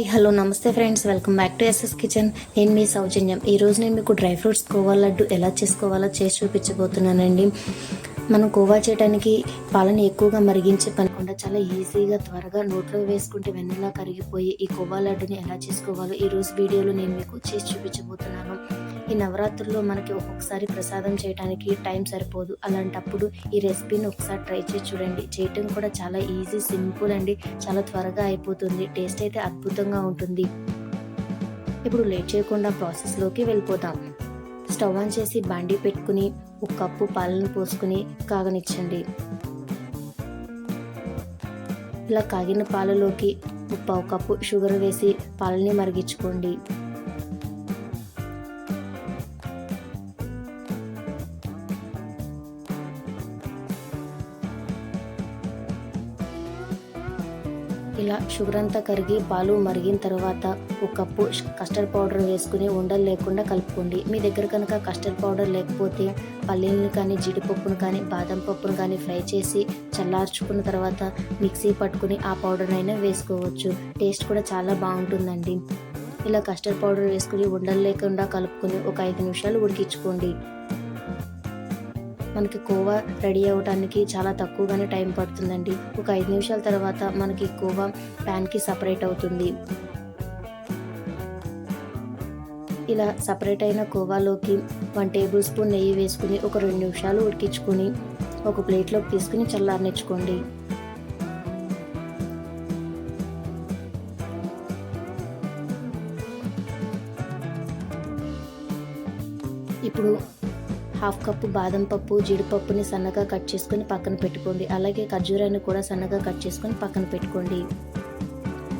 Hi hello namaste friends. Welcome back to SS kitchen. నేను మీ సౌజన్యం. ఈ రోజు నేను మీకు డ్రై ఫ్రూట్స్ కోవా లడ్డు ఎలా చేసుకోవాలో చేసి చూపించబోతున్నానండి. మనం కోవా చేయడానికి పాలను ఎక్కువగా మరిగించే పని చాలా ఈజీగా త్వరగా నోట్లో వేసుకుంటే వెన్నెలా కరిగిపోయి ఈ కోవా లడ్డుని ఎలా చేసుకోవాలో ఈ రోజు వీడియోలో నేను మీకు చేసి చూపించబోతున్నాను. ఈ నవరాత్రుల్లో మనకి ఒక్కొక్కసారి ప్రసాదం చేయడానికి టైం సరిపోదు. అలాంటప్పుడు ఈ రెసిపీని ఒకసారి ట్రై చేసి చూడండి. చేయటం కూడా చాలా ఈజీ సింపుల్ అండి. చాలా త్వరగా అయిపోతుంది. టేస్ట్ అయితే అద్భుతంగా ఉంటుంది. ఇప్పుడు లేట్ చేయకుండా ప్రాసెస్లోకి వెళ్ళిపోతాం స్టవ్ ఆన్ చేసి బాండీ పెట్టుకుని ఒక కప్పు పాలను పోసుకుని కాగనిచ్చండి. ఇలా కాగిన పాలలోకి ఒక కప్పు షుగర్ వేసి పాలని మరిగించుకోండి. ఇలా షుగర్ అంతా కరిగి పాలు మరిగిన తర్వాత ఒక కప్పు కస్టర్డ్ పౌడర్ వేసుకుని ఉండలు లేకుండా కలుపుకోండి. మీ దగ్గర కనుక కస్టర్డ్ పౌడర్ లేకపోతే పల్లీలను కానీ జీడిపప్పును కానీ బాదం పప్పును కానీ ఫ్రై చేసి చల్లార్చుకున్న తర్వాత మిక్సీ పట్టుకుని ఆ పౌడర్ అయినా వేసుకోవచ్చు. టేస్ట్ కూడా చాలా బాగుంటుందండి. ఇలా కస్టర్డ్ పౌడర్ వేసుకుని ఉండలు లేకుండా కలుపుకొని ఒక ఐదు నిమిషాలు ఉడికించుకోండి. మనకి కోవా రెడీ అవ్వడానికి చాలా తక్కువగానే టైం పడుతుందండి. ఒక ఐదు నిమిషాల తర్వాత మనకి కోవా ప్యాన్కి సపరేట్ అవుతుంది. ఇలా సపరేట్ అయిన కోవాలోకి వన్ టేబుల్ స్పూన్ నెయ్యి వేసుకుని ఒక రెండు నిమిషాలు ఉడికించుకొని ఒక ప్లేట్లోకి తీసుకుని చల్లారనిచ్చుకోండి. ఇప్పుడు హాఫ్ కప్పు బాదం పప్పు జీడిపప్పుని సన్నగా కట్ చేసుకొని పక్కన పెట్టుకోండి. అలాగే ఖర్జూరాన్ని కూడా సన్నగా కట్ చేసుకొని పక్కన పెట్టుకోండి.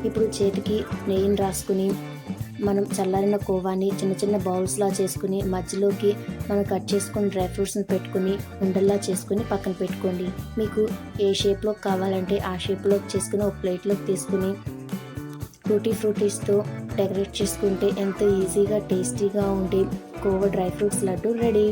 ఇప్పుడు చేతికి నెయ్యిని రాసుకుని మనం చల్లారిన కోవాని చిన్న చిన్న బౌల్స్లా చేసుకుని మధ్యలోకి మనం కట్ చేసుకుని డ్రై ఫ్రూట్స్ని పెట్టుకుని ఉండల్లా చేసుకుని పక్కన పెట్టుకోండి. మీకు ఏ షేప్లో కావాలంటే ఆ షేప్లోకి చేసుకుని ఒక ప్లేట్లోకి తీసుకుని ఫ్రూటీ ఫ్రూటీస్తో డెకరేట్ చేసుకుంటే ఎంతో ఈజీగా టేస్టీగా ఉండి khoa dry fruits laddu ready.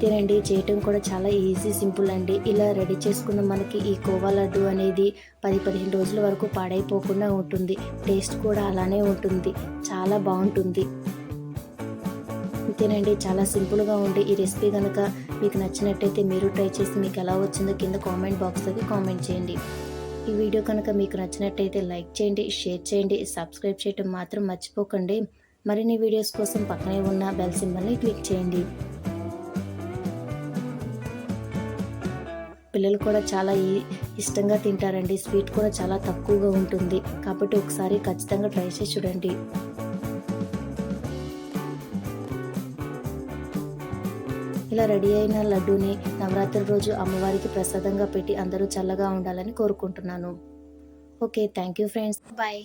తినండి చేయటం కూడా చాలా ఈజీ సింపుల్ అండి. ఇలా రెడీ చేసుకున్న మనకి ఈ కోవా లడ్డు అనేది పది పదిహేను రోజుల వరకు పాడైపోకుండా ఉంటుంది. టేస్ట్ కూడా అలానే ఉంటుంది. చాలా బాగుంటుంది. తినండి చాలా సింపుల్గా ఉండి ఈ రెసిపీ కనుక మీకు నచ్చినట్టయితే మీరు ట్రై చేసి మీకు ఎలా వచ్చిందో కింద కామెంట్ బాక్స్లోకి కామెంట్ చేయండి. ఈ వీడియో కనుక మీకు నచ్చినట్టయితే లైక్ చేయండి షేర్ చేయండి సబ్స్క్రైబ్ చేయటం మాత్రం మర్చిపోకండి. మరిన్ని వీడియోస్ కోసం పక్కనే ఉన్న బెల్ సింబల్ని క్లిక్ చేయండి. పిల్లలు కూడా చాలా ఇష్టంగా తింటారండి. స్వీట్ కూడా చాలా తక్కువగా ఉంటుంది. కాబట్టి ఒకసారి ఖచ్చితంగా ట్రై చేసి చూడండి. ఇలా రెడీ అయిన లడ్డూని నవరాత్రి రోజు అమ్మవారికి ప్రసాదంగా పెట్టి అందరూ చల్లగా ఉండాలని కోరుకుంటున్నాను. Okay thank you friends. Bye.